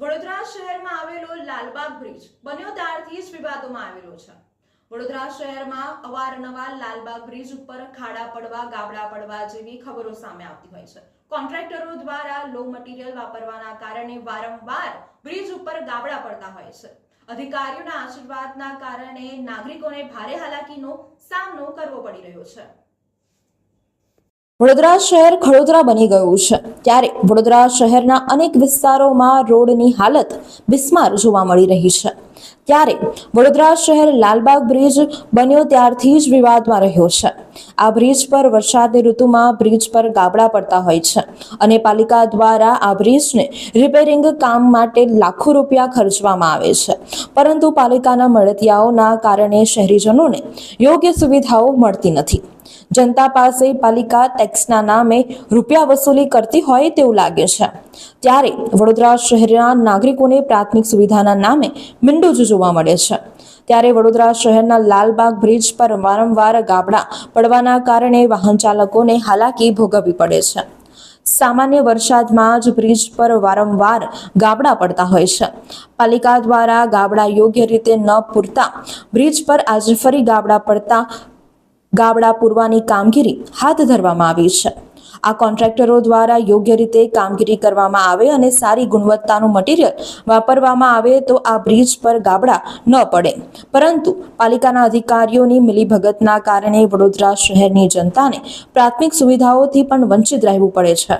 વડોદરા શહેરમાં આવેલો લાલબાગ બ્રિજ બન્યો ત્યારથી જ વિવાદોમાં આવેલો છે. વડોદરા શહેરમાં અવારનવાર લાલબાગ બ્રિજ ઉપર ખાડા પડવા, ગાબડા પડવા જેવી ખબરો સામે આવતી હોય છે. કોન્ટ્રાક્ટરો દ્વારા લો મટીરિયલ વાપરવાના કારણે વારંવાર બ્રિજ ઉપર ગાબડા પડતા હોય છે. અધિકારીઓના આશીર્વાદના કારણે નાગરિકોને ભારે હાલાકીનો સામનો કરવો પડી રહ્યો છે. વડોદરા શહેર ખડોદરા બની ગયું છે. ત્યારે વડોદરા શહેરના અનેક વિસ્તારોમાં રોડની હાલત બિસ્માર જોવા મળી રહી છે. ત્યારે વડોદરા શહેર લાલબાગ બ્રિજ બન્યો ત્યારથી જ વિવાદમાં રહ્યો છે. આ બ્રિજ પર વરસાદની ઋતુમાં બ્રિજ પર ગાબડા પડતા હોય છે અને પાલિકા દ્વારા આ બ્રિજને રિપેરિંગ કામ માટે લાખો રૂપિયા ખર્ચવામાં આવે છે. પરંતુ પાલિકાના મળતિયાઓના કારણે શહેરીજનોને યોગ્ય સુવિધાઓ મળતી નથી. જનતા પાસે પાલિકા ટેક્સના નામે રૂપિયા વસૂલી કરતી હોય તેવું લાગે છે. ત્યારે વડોદરા શહેરના નાગરિકોને પ્રાથમિક સુવિધાના નામે મિંડું જ જોવા મળે છે. ત્યારે વડોદરા શહેરના લાલબાગ બ્રિજ પર વારંવાર ગાબડા પડવાના કારણે વાહન ચાલકોને હાલાકી ભોગવવી પડે છે. સામાન્ય વરસાદમાં જ બ્રિજ પર વારંવાર ગાબડા પડતા હોય છે. પાલિકા દ્વારા ગાબડા યોગ્ય રીતે ન પૂરતા બ્રિજ પર આજે ફરી ગાબડા પડતા ગાબડા પૂરવાની કામગીરી હાથ ધરવામાં આવી છે. આ કોન્ટ્રાક્ટરો દ્વારા યોગ્ય રીતે કામગીરી કરવામાં આવે અને સારી ગુણવત્તાનું મટીરિયલ વાપરવામાં આવે તો આ બ્રિજ પર ગાબડા ન પડે. પરંતુ પાલિકાના અધિકારીઓની મિલીભગતના કારણે વડોદરા શહેરની જનતાને પ્રાથમિક સુવિધાઓથી પણ વંચિત રહેવું પડે છે.